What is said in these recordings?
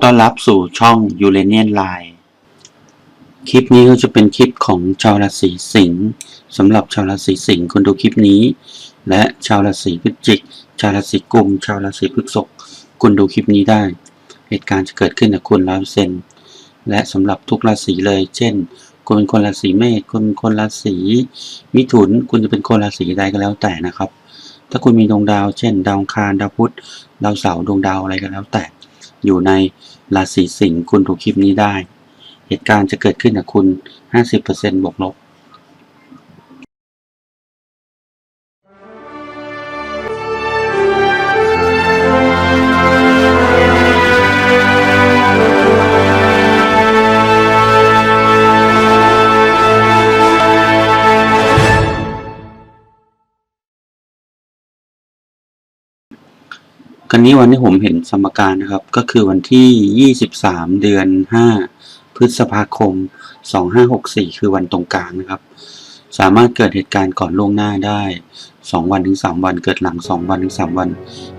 อต้อนรับสู่ช่องยูเรเนียนไลน์คลิปนี้ก็จะเป็นคลิปของชาวราศีสิงห์สำหรับชาวราศีสิงห์คนดูคลิปนี้ และชาวราศีพฤศจิก ชาวราศีกุม ชาวราศีพฤษภคุณดูคลิปนี้ได้ เหตุการณ์จะเกิดขึ้นกับคุณร้อยเซนและสำหรับทุกราศีเลย เช่น คุณเป็นคนราศีเมษคุณเป็นคนราศีมิถุน คุณจะเป็นคนราศีใดก็แล้วแต่นะครับ ถ้าคุณมีดวงดาว เช่น ดาวคารดาวพุธดาวเสาร์ดวงดาวอะไรก็แล้วแต่ อยู่ในราศีสิงห์คุณดูคลิปนี้ได้ เหตุการณ์จะเกิดขึ้นกับคุณ 50%บวกลบ กันนี้วันที่ผมเห็นสมการนะครับ ก็คือวันที่ 23 เดือน 5 พฤษภาคม 2564 คือวันตรงกลางนะครับ สามารถเกิดเหตุการณ์ก่อนล่วงหน้าได้ 2 วันถึง 3 วัน เกิดหลัง 2 วันถึง 3 วัน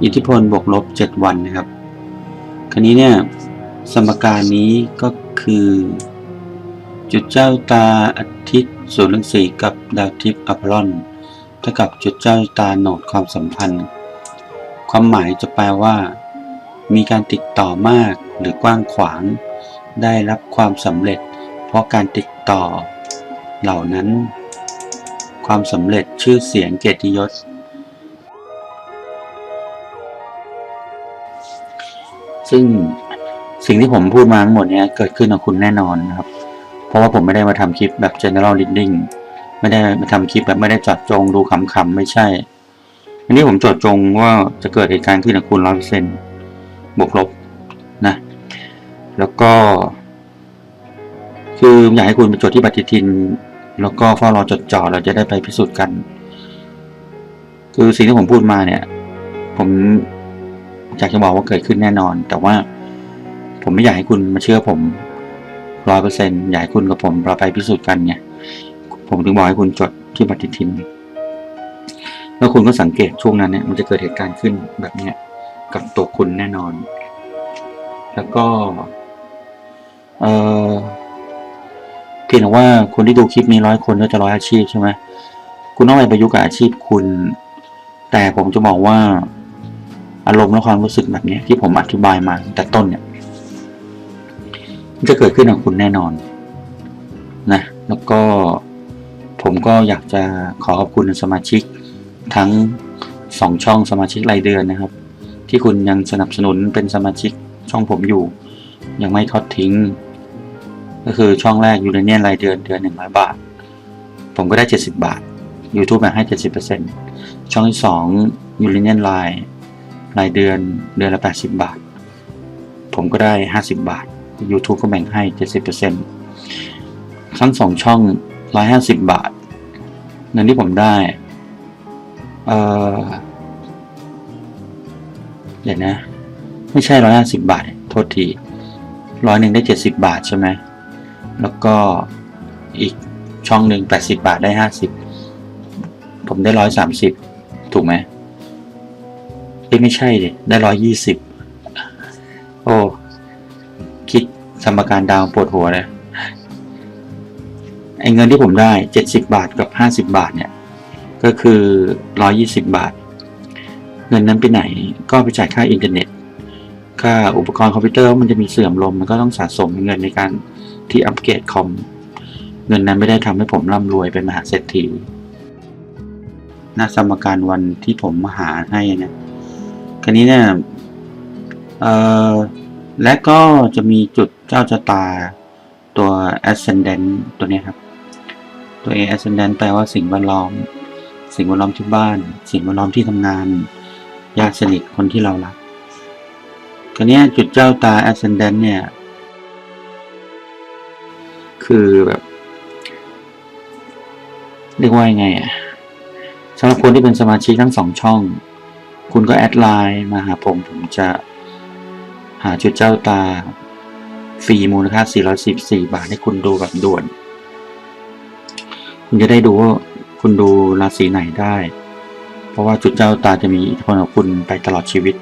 อิทธิพลบวกลบ 7 วันนะครับ คราวนี้เนี่ยสมการนี้ก็คือ จุดเจ้าตาอาทิตย์ศูนย์รังสีกับดาวทิพย์อัพลอนเท่ากับจุดเจ้าตาโหนดความสัมพันธ์ ความหมายจะแปลว่า มีการติดต่อมากหรือกว้างขวาง ได้รับความสำเร็จ เพราะการติดต่อ เหล่านั้น ความสำเร็จชื่อเสียงเกียรติยศ ซึ่งสิ่งที่ผมพูดมาทั้งหมดนี้เกิดขึ้นกับคุณแน่นอนนะครับ เพราะว่าผมไม่ได้มาทำคลิปแบบ general reading ไม่ได้มาทำคลิปแบบไม่ได้จัดจงดูคำๆไม่ใช่ อันนี้ผมจดจงว่าจะเกิดเหตุการณ์ขึ้นกับคุณร้อยเปอร์เซ็นต์บวกลบนะ แล้วก็ คืออยากให้คุณไปจดที่ปฏิทิน แล้วก็เฝ้ารอจดจ่อเราจะได้ไปพิสูจน์กัน คือสิ่งที่ผมพูดมาเนี่ย ผมอยากจะบอกว่าเกิดขึ้นแน่นอน แต่ว่าผมไม่อยากให้คุณมาเชื่อผมร้อยเปอร์เซ็นต์อยากให้คุณกับผมเราไปพิสูจน์กันไงผมถึงบอกให้คุณจดที่ปฏิทิน แล้วคุณก็สังเกตช่วงนั้นเนี่ยมันจะเกิดเหตุการณ์ขึ้นแบบเนี้ยกับตัวคุณแน่นอน แล้วก็เออเพียงแต่ว่าคนที่ดูคลิปนี้ร้อยคนก็จะร้อยอาชีพใช่ไหมคุณต้องไปประยุกต์กับอาชีพคุณ แต่ผมจะบอกว่าอารมณ์และความรู้สึกแบบเนี้ยที่ผมอธิบายมาตั้งแต่ต้นเนี่ยจะเกิดขึ้นกับคุณแน่นอนนะแล้วก็ผมก็อยากจะขอขอบคุณสมาชิก ทั้งสองช่องสมาชิกรายเดือนนะครับ ที่คุณยังสนับสนุนเป็นสมาชิกช่องผมอยู่ ยังไม่ทอดทิ้ง ก็คือช่องแรกยูเรเนียนรายเดือนเดือนหนึ่งร้อยบาท ผมก็ได้เจ็ดสิบาท YouTube แบ่งให้เจ็ดสิบเปอร์เซ็นช่องที่สองยูเรเนียนไลน์รายเดือนเดือนละแปดสิบาท ผมก็ได้ห้าสิบาท YouTube ก็แบ่งให้เจ็ดสิบเปอร์เซ็นทั้งสองช่องร้อยห้าสิบบาท เงินที่ผมได้ เออเดี๋ยวนะ ไม่ใช่ร้อยห้าสิบบาท โทษทีร้อยหนึ่งได้เจ็ดสิบบาทใช่ไหม แล้วก็อีกช่องหนึ่งแปดสิบาทได้ห้าสิบผมได้ร้อยสามสิบถูกไหมเอ้ไม่ใช่ดิได้ร้อยยี่สิบโอ้คิดสมการดาวปวดหัวเลยไอ้เงินที่ผมได้เจ็ดสิบาทกับห้าสิบาทเนี่ย ก็คือร้อยี่สิบาท เงินนั้นไปไหนก็ไปจ่ายค่าอินเทอร์เน็ต ค่าอุปกรณ์คอมพิวเตอร์มันจะมีเสื่อมลมมันก็ต้องสะสมเงินในการที่อัปเกรดคอม เงินนั้นไม่ได้ทำให้ผมร่ำรวยเป็นมหาเศรษฐีหน้าสมการวันที่ผมมาหาให้นะคราวนี้เนี่ยเอ่อและก็จะมีจุดเจ้าชะตาตัว ascendant ตัวนี้ครับ ตัว A ascendant แปลว่าสิ่งแวดล้อม สิ่งแวดล้อมที่บ้าน สิ่งแวดล้อมที่ทำงานญาติสนิทคนที่เรารักคราวนี้จุดเจ้าตา ascendant เนี่ย คือแบบเรียกว่ายังไงอะสำหรับคนที่เป็นสมาชิกทั้งสองช่อง คุณก็แอดไลน์มาหาผมผมจะหาจุดเจ้าตาฟรีมูลค่า 414 บาทให้คุณดูแบบด่วน คุณจะได้ดูว่า คุณดูราศีไหนได้ เพราะว่าจุดเจ้าตาจะมีอิทธิพลกับคุณไปตลอดชีวิต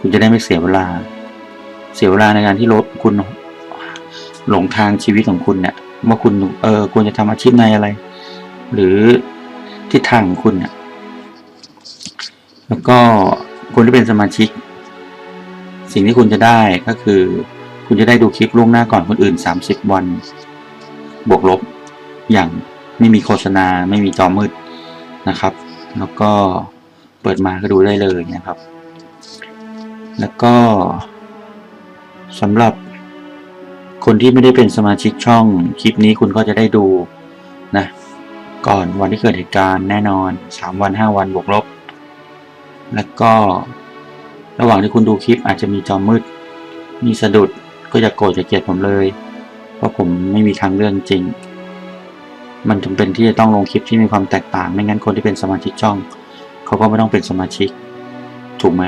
คุณจะได้ไม่เสียเวลา เสียเวลาในการที่รถคุณหลงทางชีวิตของคุณเนี่ยว่าคุณเออควรจะทำอาชีพในอะไร หรือทิศทางของคุณเนี่ยแล้วก็คนที่เป็นสมาชิก สิ่งที่คุณจะได้ก็คือ คุณจะได้ดูคลิปล่วงหน้าก่อนคนอื่น 30 วัน บวกลบอย่าง ไม่มีโฆษณาไม่มีจอมืดนะครับ แล้วก็เปิดมาก็ดูได้เลยนะครับ แล้วก็สำหรับคนที่ไม่ได้เป็นสมาชิกช่องคลิปนี้คุณก็จะได้ดูนะก่อนวันที่เกิดเหตุการณ์แน่นอน 3 วัน 5 วันบวกลบ แล้วก็ระหว่างที่คุณดูคลิปอาจจะมีจอมืด มีสะดุดก็จะโกรธจะเกลียดผมเลย เพราะผมไม่มีทางเรื่องจริง มันจำเป็นที่จะต้องลงคลิปที่มีความแตกต่าง ไม่งั้นคนที่เป็นสมาชิกช่อง เขาก็ไม่ต้องเป็นสมาชิก ถูกไหม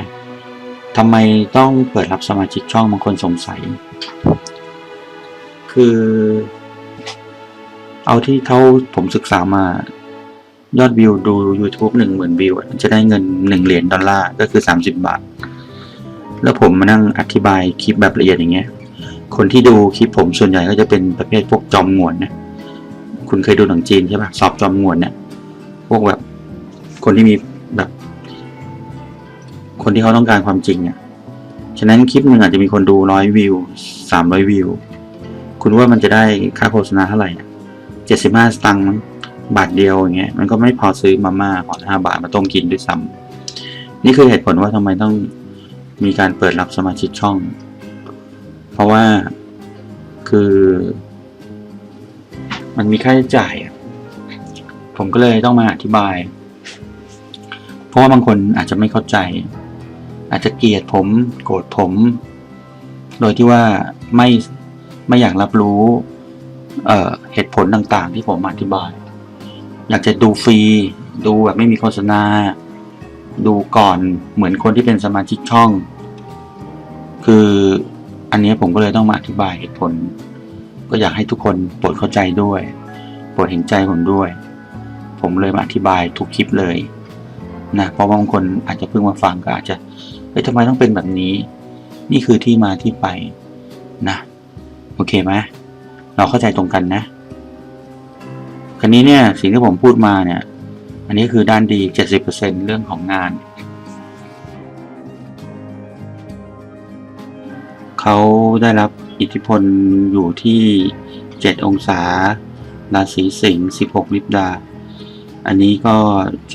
ทำไมต้องเปิดรับสมาชิกช่องบางคนสงสัย คือ เอาที่เท่าผมศึกษามายอดวิวดู YouTube หนึ่งหมื่นวิวจะได้เงินหนึ่งเหรียญดอลลาร์ก็คือสามสิบบาท แล้วผมมานั่งอธิบายคลิปแบบละเอียดอย่างเงี้ย คนที่ดูคลิปผมส่วนใหญ่ก็จะเป็นประเภทพวกจอมงวนนะ คุณเคยดูหนังจีนใช่ปะสอบจอมงวนเนี่ย พวกแบบคนที่มีแบบ คนที่เขาต้องการความจริงเนี่ยฉะนั้นคลิปหนึ่งอาจจะมีคนดูร้อยวิวสามร้อยวิว คุณว่ามันจะได้ค่าโฆษณาเท่าไหร่เจ็ดสิบห้าสตังค์บาทเดียวอย่างเงี้ยมันก็ไม่พอซื้อมาม่าห่อห้าบาทมาต้มกินด้วยซ้ำนี่คือเหตุผลว่าทำไมต้องมีการเปิดรับสมาชิกช่อง เพราะว่าคือ มันมีค่าใช้จ่ายผมก็เลยต้องมาอธิบาย เพราะว่าบางคนอาจจะไม่เข้าใจ อาจจะเกลียดผมโกรธผม โดยที่ว่าไม่ไม่อยากรับรู้เเหตุผลต่างๆ ที่ผมอธิบาย อยากจะดูฟรี ดูแบบไม่มีโฆษณา ดูก่อนเหมือนคนที่เป็นสมาชิกช่อง คืออันนี้ผมก็เลยต้องมาอธิบายเหตุผล ก็อยากให้ทุกคนโปรดเข้าใจด้วย โปรดเห็นใจผมด้วย ผมเลยมาอธิบายทุกคลิปเลยนะเพราะบางคนอาจจะเพิ่งมาฟังก็อาจจะเฮ้ยทำไมต้องเป็นแบบนี้ นี่คือที่มาที่ไปนะโอเคไหมเราเข้าใจตรงกันนะคราวนี้เนี่ยสิ่งที่ผมพูดมาเนี่ย อันนี้คือด้านดี 70%เรื่องของงานเขาได้รับ อิทธิพลอยู่ที่ 7 องศา ราศีสิงห์ 16 ลิบดา อันนี้ก็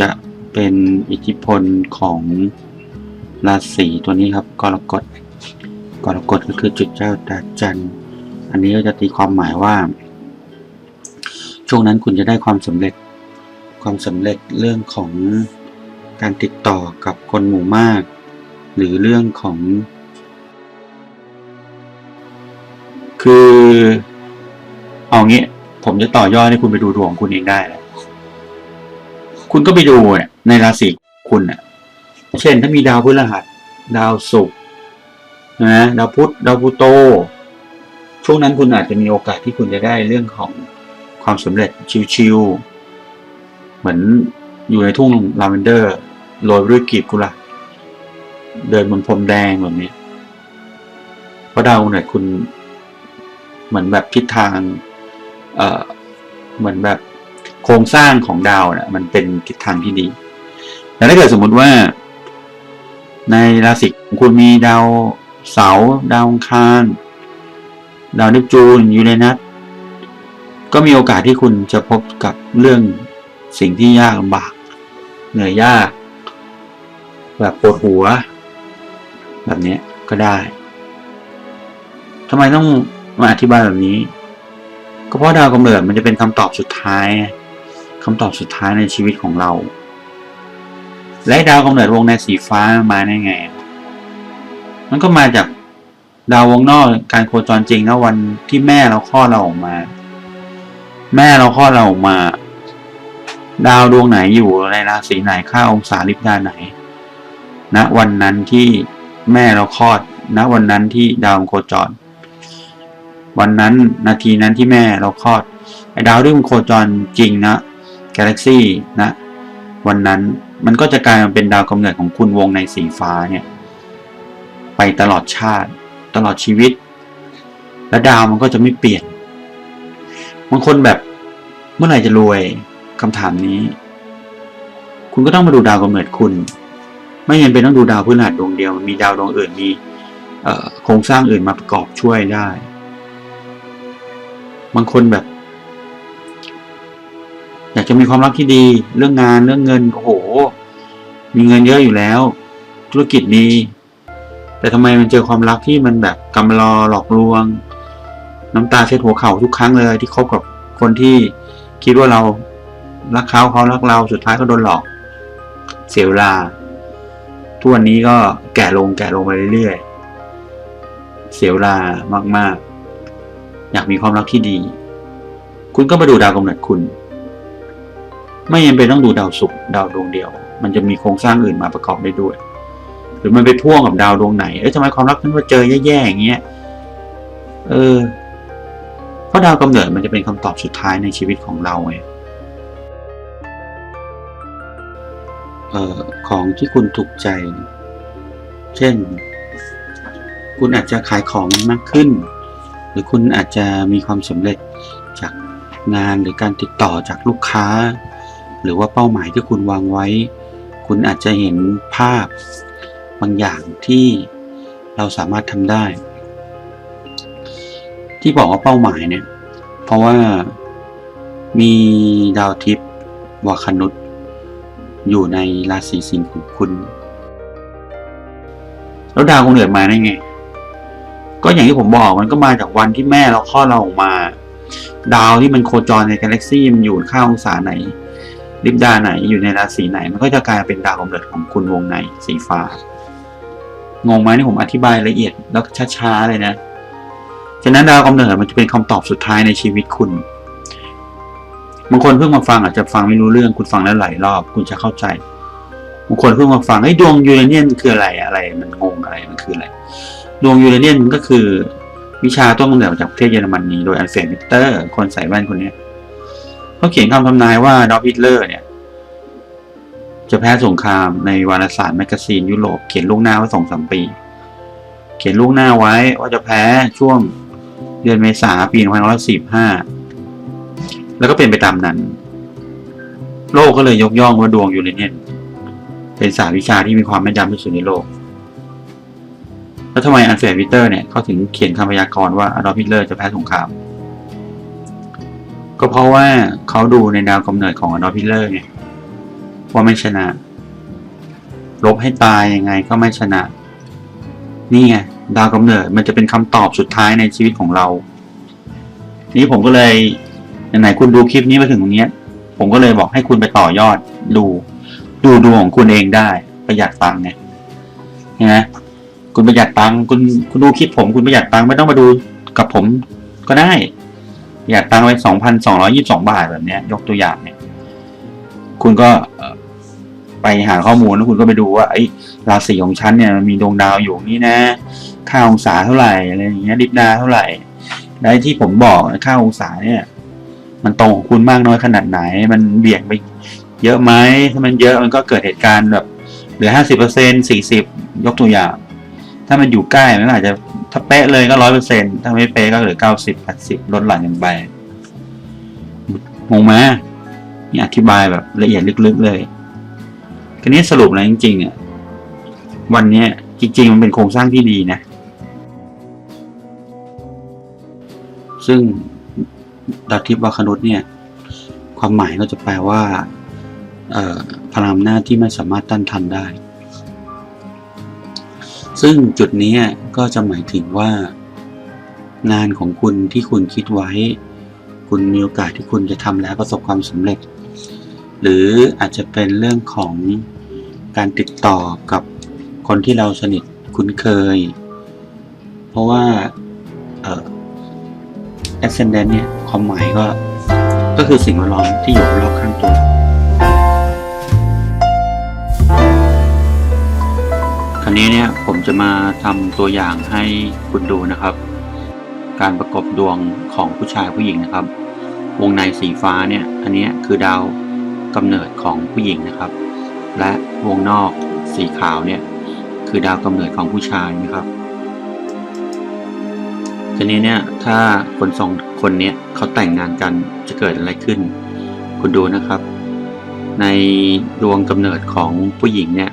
จะเป็นอิทธิพลของราศีตัวนี้ครับ กรกฎ กรกฎก็คือจุดเจ้าดาจันทร์ อันนี้ก็จะตีความหมายว่า ช่วงนั้นคุณจะได้ความสำเร็จ ความสำเร็จเรื่องของการติดต่อกับคนหมู่มาก หรือเรื่องของ คือ เอางี้ ผมจะต่อยอดให้คุณไปดูดวงคุณเองได้แหละคุณก็ไปดูเนี่ยในราศีคุณน่ะ เช่น ถ้ามีดาวพฤหัส ดาวศุกร์นะดาวพุธดาวพลูโต ช่วงนั้นคุณอาจจะมีโอกาสที่คุณจะได้เรื่องของความสำเร็จชิวๆเหมือนอยู่ในทุ่งลาเวนเดอร์โรยด้วยกลีบกุหลาบเดินบนพรมแดงแบบนี้เพราะดาวเนี่ยคุณ เหมือนแบบทิศทางเอ่อเหมือนแบบโครงสร้างของดาวเนี่ยมันเป็นทิศทางที่ดี แต่ถ้าเกิดสมมุติว่า ในราศีของคุณมีดาวเสาร์ดาวคารดาวเนปจูนยูเรนัสก็มีโอกาสที่คุณจะพบกับเรื่องสิ่งที่ยากลำบาก เหนื่อยยาก แบบปวดหัว แบบนี้ก็ได้ทำไมต้อง มาอธิบายแบบนี้ ก็เพราะดาวกำเนิดมันจะเป็นคำตอบสุดท้ายคำตอบสุดท้ายในชีวิตของเรา และดาวกำเนิดวงในสีฟ้ามาได้ไง มันก็มาจากดาววงนอกการโคจรจริงนะวันที่แม่เราคลอดเราออกมา แม่เราคลอดเราออกมา ดาวดวงไหนอยู่ในราศีไหนค่าองศาลิบดาไหนณนะวันนั้นที่แม่เราคลอดณนะวันนั้นที่ดาวโคจร วันนั้นนาทีนั้นที่แม่เราคลอดไอ้ดาวที่มันโคจรจริงนะกาแล็กซี่นะ วันนั้นมันก็จะกลายมาเป็นดาวกำเนิดของคุณวงในสีฟ้าเนี่ย ไปตลอดชาติ ตลอดชีวิต และดาวมันก็จะไม่เปลี่ยนบางคนแบบเมื่อไหร่จะรวยคำถามนี้ คุณก็ต้องมาดูดาวกำเนิดคุณ ไม่จำเป็นต้องดูดาวพฤหัสดวงเดียวมันมีดาวดวงอื่นมีโครงสร้างอื่นมาประกอบช่วยได้ บางคนแบบ อยากจะมีความรักที่ดีเรื่องงานเรื่องเงินโอ้โห มีเงินเยอะอยู่แล้ว ธุรกิจดีแต่ทำไมมันเจอความรักที่มันแบบกำลอหลอกลวง น้ำตาเช็ดหัวเข่าทุกครั้งเลย ที่คบกับคนที่คิดว่าเรารักเขาเขารักเราสุดท้ายก็โดนหลอก เสียเวลาทุกวันนี้ก็แก่ลงแก่ลงไปเรื่อยๆ เสียเวลามากๆ อยากมีความรักที่ดี คุณก็มาดูดาวกำเนิดคุณ ไม่จำเป็นต้องดูดาวศุกร์ดาวดวงเดียว มันจะมีโครงสร้างอื่นมาประกอบได้ด้วย หรือมันไปพ่วงกับดาวดวงไหนเอ้ยทำไมความรักนั้นมาเจอแย่ๆอย่างเงี้ยเออเพราะดาวกำเนิดมันจะเป็นคำตอบสุดท้ายในชีวิตของเราไงเอ่อของที่คุณถูกใจ เช่น คุณอาจจะขายของมากขึ้น หรือคุณอาจจะมีความสำเร็จจากงานหรือการติดต่อจากลูกค้า หรือว่าเป้าหมายที่คุณวางไว้ คุณอาจจะเห็นภาพบางอย่างที่เราสามารถทำได้ ที่บอกว่าเป้าหมายเนี่ย เพราะว่ามีดาวทิพย์วาคนุษอยู่ในราศีสิงห์ของคุณ แล้วดาวกำเนิดมาได้ไง ก็อย่างที่ผมบอกมันก็มาจากวันที่แม่เราคลอดเราออกมา ดาวที่มันโคจรในกาแล็กซี่มันอยู่ค่าองศาไหนดิบดาไหนอยู่ในราศีไหน มันก็จะกลายเป็นดาวกำเนิดของคุณวงในสีฟ้างงไหมที่ผมอธิบายละเอียดแล้วช้าๆเลยนะฉะนั้นดาวกำเนิดมันจะเป็นคำตอบสุดท้ายในชีวิตคุณบางคนเพิ่งมาฟังอาจจะฟังไม่รู้เรื่องคุณฟังแล้วหลายรอบ คุณจะเข้าใจบางคนเพิ่งมาฟังไอ้ดวงยูเรเนียนคืออะไรอะไร มันงงอะไรมันคืออะไร ดวงยูเรเนียนมันก็คือ วิชาต้นกำเนิดจากประเทศเยอรมนีโดยอัลเฟรดมิเตอร์ คนใส่แว่นคนนี้เขาเขียนคำทำนายว่าดอฟฮิตเลอร์เนี่ย จะแพ้สงครามในวารสารแมกกาซีนยุโรปเขียนล่วงหน้าไว้สองสามปี เขียนล่วงหน้าไว้ว่าจะแพ้ช่วงเดือนเมษาปี2545 แล้วก็เป็นไปตามนั้น โลกก็เลยยกย่องว่าดวงยูเรเนียนเป็นศาสตร์วิชาที่มีความแม่นยำที่สุดในโลก แล้วทำไมอันเฟรดวิเตอร์เนี่ยเขาถึงเขียนคำพยากรณ์ว่าอดอล์ฟฮิตเลอร์จะแพ้สงคราม ก็เพราะว่าเขาดูในดาวกำเนิดของอดอล์ฟฮิตเลอร์ไงว่าไม่ชนะ ลบให้ตายยังไงก็ไม่ชนะ นี่ไงดาวกำเนิดมันจะเป็นคำตอบสุดท้ายในชีวิตของเรา นี่ผมก็เลยไหนๆคุณดูคลิปนี้มาถึงตรงเนี้ยผมก็เลยบอกให้คุณไปต่อยอดดู ดูดวงของคุณเองได้ประหยัดตังค์ไงเห็นไหม คุณประหยัดตังค์คุณคุณดูคลิปผมคุณประหยัดตังค์ไม่ต้องมาดูกับผมก็ได้ประหยัดตังค์ไว้สองพันสองร้อยี่สิบสองบาทแบบเนี้ย ยกตัวอย่างเนี่ย คุณก็ไปหาข้อมูลแล้วคุณก็ไปดูว่าไอ้ราศีของฉันเนี่ยมันมีดวงดาวอยู่นี่นะ ค่าองศาเท่าไหร่อะไรอย่างเงี้ยดิบดาเท่าไหร่แล้ที่ผมบอกค่าองศาเนี่ย มันตรงกับคุณมากน้อยขนาดไหน มันเบี่ยงไปเยอะไหมถ้ามันเยอะมันก็เกิดเหตุการณ์แบบเหลือห้าสิบเปอร์เซ็นสี่สิบยกตัวอย่าง ถ้ามันอยู่ใกล้มันอาจจะถ้าเป๊ะเลยก็ร้อยเปอร์เซ็นถ้าไม่เป๊ะก็เหลือเก้าสิบแปดสิบลดหลั่นกันไปงงไหมนี่อธิบายแบบละเอียดลึกๆเลยทีนี้สรุปแล้วจริงๆอะวันเนี้ยจริง ๆ มันเป็นโครงสร้างที่ดีนะ ซึ่งดาทิพวาคนุษเนี่ย ความหมายก็จะแปลว่าพลังอำนาที่ไม่สามารถต้านทานได้ ซึ่งจุดนี้ก็จะหมายถึงว่า งานของคุณที่คุณคิดไว้ คุณมีโอกาสที่คุณจะทำแล้วประสบความสำเร็จ หรืออาจจะเป็นเรื่องของการติดต่อกับคนที่เราสนิทคุ้นเคย เพราะว่าเอ่อ ascendant เนี่ยความหมายก็ก็คือสิ่งแวดล้อมที่อยู่รอบข้างตัว ผมจะมาทำตัวอย่างให้คุณดูนะครับ การประกบดวงของผู้ชายผู้หญิงนะครับ วงในสีฟ้าเนี่ยอันนี้คือดาวกำเนิดของผู้หญิงนะครับ และวงนอกสีขาวเนี่ยคือดาวกำเนิดของผู้ชายนะครับทีนี้เนี่ยถ้าคนสองคนเนี้ยเขาแต่งงานกันจะเกิดอะไรขึ้น คุณดูนะครับ ในดวงกำเนิดของผู้หญิงเนี่ย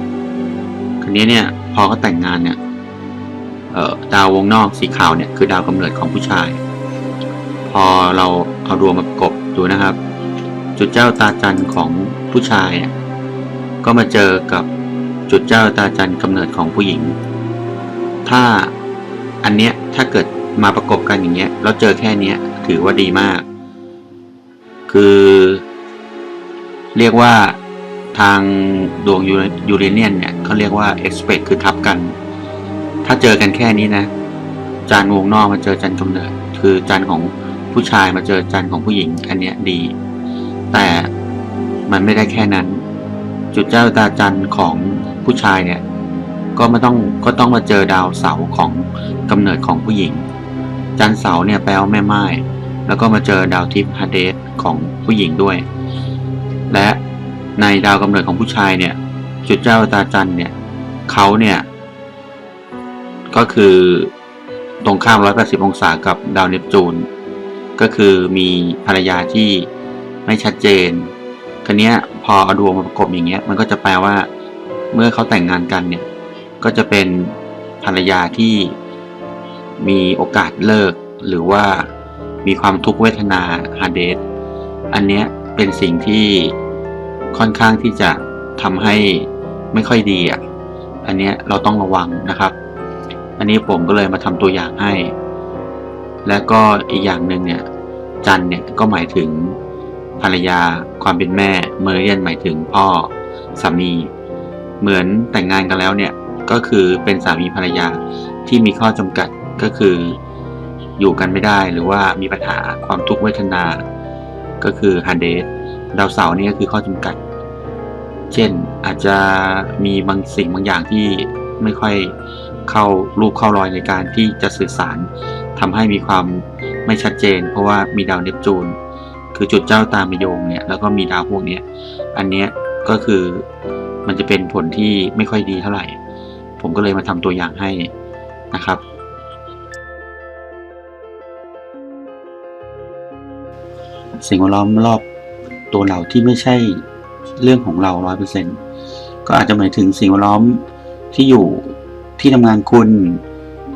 นี้เนี่ยพอเขาแต่งงานเนี่ยเอ่อดาววงนอกสีขาวเนี่ยคือดาวกำเนิดของผู้ชาย พอเราเอาดวงมาประกบดูนะครับ จุดเจ้าตาจันของผู้ชายอะก็มาเจอกับจุดเจ้าตาจันกำเนิดของผู้หญิง ถ้าอันเนี้ยถ้าเกิดมาประกบกันอย่างเงี้ยแล้วเจอแค่เนี้ยถือว่าดีมาก คือ เรียกว่าทางดวงยูเรเนียนเนี่ย เขาเรียกว่า expect คือทับกัน ถ้าเจอกันแค่นี้นะ จานวงนอกมาเจอจันกำเนิด คือจันของผู้ชายมาเจอจันของผู้หญิง อันเนี้ยดี แต่มันไม่ได้แค่นั้น จุดเจ้าตาจันของผู้ชายเนี่ย ก็ไม่ต้องก็ต้องมาเจอดาวเสาของกำเนิดของผู้หญิง จันทร์เสาเนี่ยแปลว่าแม่ไม้แล้วก็มาเจอดาวทิพย์ฮาเดสของผู้หญิงด้วย และในดาวกำเนิดของผู้ชายเนี่ย จุดเจ้าตาจันเนี่ยเขาเนี่ย ก็คือตรงข้าม 180 องศากับดาวเนปจูน ก็คือมีภรรยาที่ไม่ชัดเจนคันนี้ยพอเอาดวงมาประกบอย่างเงี้ย มันก็จะแปลว่า เมื่อเขาแต่งงานกันเนี่ย ก็จะเป็นภรรยาที่มีโอกาสเลิก หรือว่ามีความทุกขเวทนาฮาเดสอันเนี้ยเป็นสิ่งที่ค่อนข้างที่จะทำให้ ไม่ค่อยดีอะอันเนี้ยเราต้องระวังนะครับ อันนี้ผมก็เลยมาทำตัวอย่างให้ และก็อีกอย่างหนึ่งเนี่ยจันเนี่ยก็หมายถึงภรรยาความเป็นแม่เมอร์เรียนหมายถึงพ่อสามี เหมือนแต่งงานกันแล้วเนี่ยก็คือเป็นสามีภรรยาที่มีข้อจำกัดก็คืออยู่กันไม่ได้หรือว่ามีปัญหาความทุกข์เวทนา ก็คือฮันเดสดาวเสาร์นี่ก็คือข้อจำกัด เช่นอาจจะมีบางสิ่งบางอย่างที่ไม่ค่อยเข้ารูปเข้ารอยในการที่จะสื่อสารทำให้มีความไม่ชัดเจน เพราะว่ามีดาวเนปจูน คือจุดเจ้าตามมโยงเนี่ยแล้วก็มีดาวพวกเนี้ยอันเนี้ยก็คือมันจะเป็นผลที่ไม่ค่อยดีเท่าไหร่ ผมก็เลยมาทำตัวอย่างให้นะครับ สิ่งแวดล้อมรอบตัวเราที่ไม่ใช่ เรื่องของเราร้อยเปอร์เซ็นก็อาจจะหมายถึงสิ่งแวดล้อมที่อยู่ที่ทำงานคุณ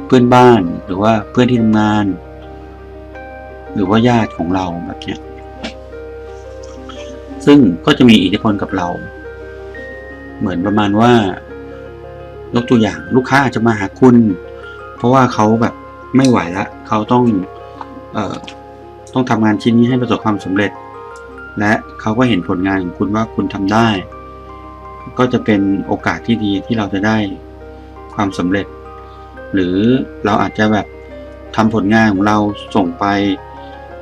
เพื่อนบ้าน หรือว่าเพื่อนที่ทำงาน หรือว่าญาติของเราแบบเนี้ยซึ่งก็จะมีอิทธิพลกับเรา เหมือนประมาณว่ายกตัวอย่างลูกค้าอาจจะมาหาคุณ เพราะว่าเขาแบบไม่ไหวละเขาต้องเอ่อต้องทำงานชิ้นนี้ให้ประสบความสำเร็จ และเขาก็เห็นผลงานของคุณว่าคุณทำได้ ก็จะเป็นโอกาสที่ดีที่เราจะได้ความสำเร็จ หรือเราอาจจะแบบทำผลงานของเราส่งไป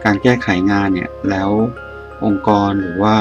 การแก้ไขงานเนี่ยแล้วองค์กรหรือว่า